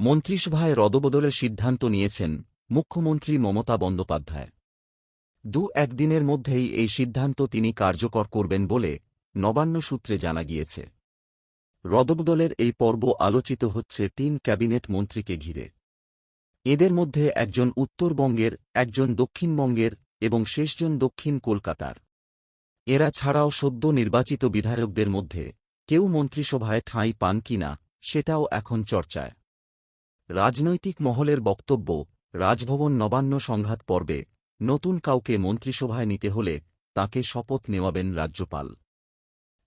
মন্ত্রিসভায় রদবদলের সিদ্ধান্ত নিয়েছেন, মুখ্যমন্ত্রী মমতা বন্দ্যোপাধ্যায়। দু একদিনের মধ্যেই এই সিদ্ধান্ত তিনি কার্যকর করবেন বলে নবান্ন সূত্রে জানা গিয়েছে। রদবদলের এই পর্ব আলোচিত হচ্ছে তিন ক্যাবিনেট মন্ত্রীকে ঘিরে। এদের মধ্যে একজন উত্তরবঙ্গের, একজন দক্ষিণবঙ্গের এবং শেষজন দক্ষিণ কলকাতার। এরা ছাড়াও সদ্য নির্বাচিত বিধায়কদের মধ্যে কেউ মন্ত্রিসভায় ঠাঁই পান কিনা সেটাও এখন চর্চায়। রাজনৈতিক মহলের বক্তব্য, রাজভবন নবান্ন সংঘাত পর্বে, নতুন কাউকে মন্ত্রিসভায় নিতে হলে তাকে শপথ নেওয়াবেন রাজ্যপাল।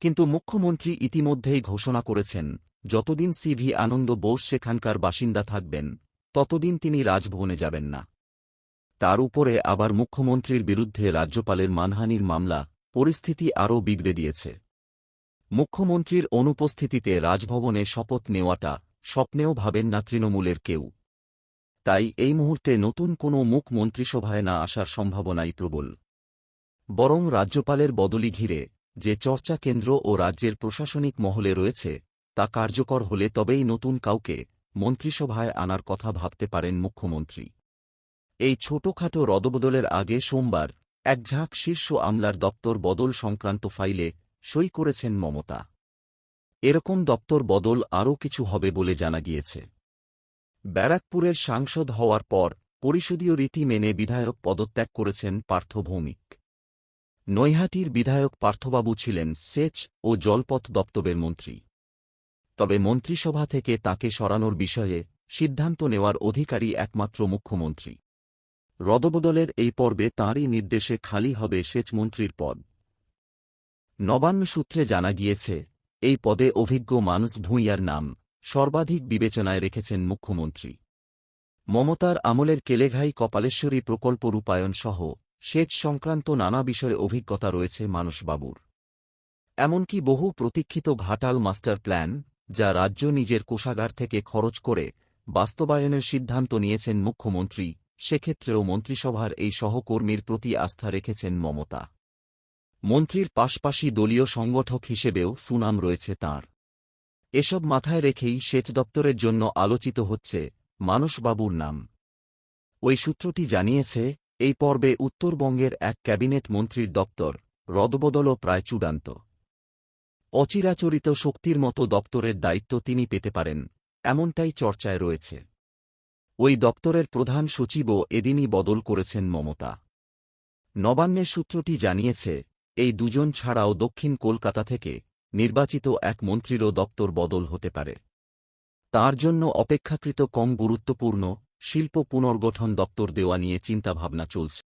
কিন্তু মুখ্যমন্ত্রী ইতিমধ্যেই ঘোষণা করেছেন, যতদিন সিভি আনন্দ বোস সেখানকার বাসিন্দা থাকবেন, ততদিন তিনি রাজভবনে যাবেন না। তার উপরে আবার মুখ্যমন্ত্রীর বিরুদ্ধে রাজ্যপালের মানহানির মামলা, পরিস্থিতি আরও বিগড়ে দিয়েছে। মুখ্যমন্ত্রীর অনুপস্থিতিতে রাজভবনে শপথ নেওয়াটা স্বপ্নেও ভাবেন না তৃণমূলের কেউ। তাই এই মুহূর্তে নতুন কোনো মুখ মন্ত্রিসভায় না আসার সম্ভাবনাই প্রবল। বরং রাজ্যপালের বদলি ঘিরে যে চর্চা কেন্দ্র ও রাজ্যের প্রশাসনিক মহলে রয়েছে, তা কার্যকর হলে তবেই নতুন কাউকে মন্ত্রিসভায় আনার কথা ভাবতে পারেন মুখ্যমন্ত্রী। এই ছোটখাটো রদবদলের আগে সোমবার এক ঝাঁক শীর্ষ আমলার দপ্তর বদল সংক্রান্ত ফাইলে সই করেছেন মমতা। এরকম দপ্তর বদল আরও কিছু হবে বলে জানা গিয়েছে। ব্যারাকপুরের সাংসদ হওয়ার পর পরিষদীয় রীতি মেনে বিধায়ক পদত্যাগ করেছেন পার্থ ভৌমিক। নৈহাটির বিধায়ক পার্থবাবু ছিলেন সেচ ও জলপথ দপ্তরের মন্ত্রী। তবে মন্ত্রিসভা থেকে তাকে সরানোর বিষয়ে সিদ্ধান্ত নেওয়ার অধিকারী একমাত্র মুখ্যমন্ত্রী। রদবদলের এই পর্বে তাঁরই নির্দেশে খালি হবে সেচমন্ত্রীর পদ। নবান্ন সূত্রে জানা গিয়েছে এই পদে অভিজ্ঞ মানুষ ভূঁইয়ার নাম সর্বাধিক বিবেচনায় রেখেছেন মুখ্যমন্ত্রী। মমতার আমলের কেলেঘাই কপালেশ্বরী প্রকল্প রূপায়ণ সহ সেচ সংক্রান্ত নানা বিষয়ে অভিজ্ঞতা রয়েছে মানসবাবুর। এমনকি বহু প্রতীক্ষিত ঘাটাল মাস্টার প্ল্যান, যা রাজ্য নিজের কোষাগার থেকে খরচ করে বাস্তবায়নের সিদ্ধান্ত নিয়েছেন মুখ্যমন্ত্রী, সেক্ষেত্রেও মন্ত্রিসভার এই সহকর্মীর প্রতি আস্থা রেখেছেন মমতা। মন্ত্রীর পাশপাশি দলীয় সংগঠক হিসেবেও সুনাম রয়েছে তাঁর। এসব মাথায় রেখেই সেচ দপ্তরের জন্য আলোচিত হচ্ছে মানসবাবুর নাম। ওই সূত্রটি জানিয়েছে, এই পর্বে উত্তরবঙ্গের এক ক্যাবিনেট মন্ত্রীর দপ্তর রদবদলও প্রায় চূড়ান্ত। অচিরাচরিত শক্তির মতো দপ্তরের দায়িত্ব তিনি পেতে পারেন, এমনটাই চর্চায় রয়েছে। ওই দপ্তরের প্রধান সচিবও এদিনই বদল করেছেন মমতা। নবান্নের সূত্রটি জানিয়েছে এই দুজন ছাড়াও দক্ষিণ কলকাতা থেকে নির্বাচিত এক মন্ত্রীরও দপ্তর বদল হতে পারে। তার জন্য অপেক্ষাকৃত কম গুরুত্বপূর্ণ শিল্প পুনর্গঠন দপ্তর দেওয়া নিয়ে চিন্তাভাবনা চলছে।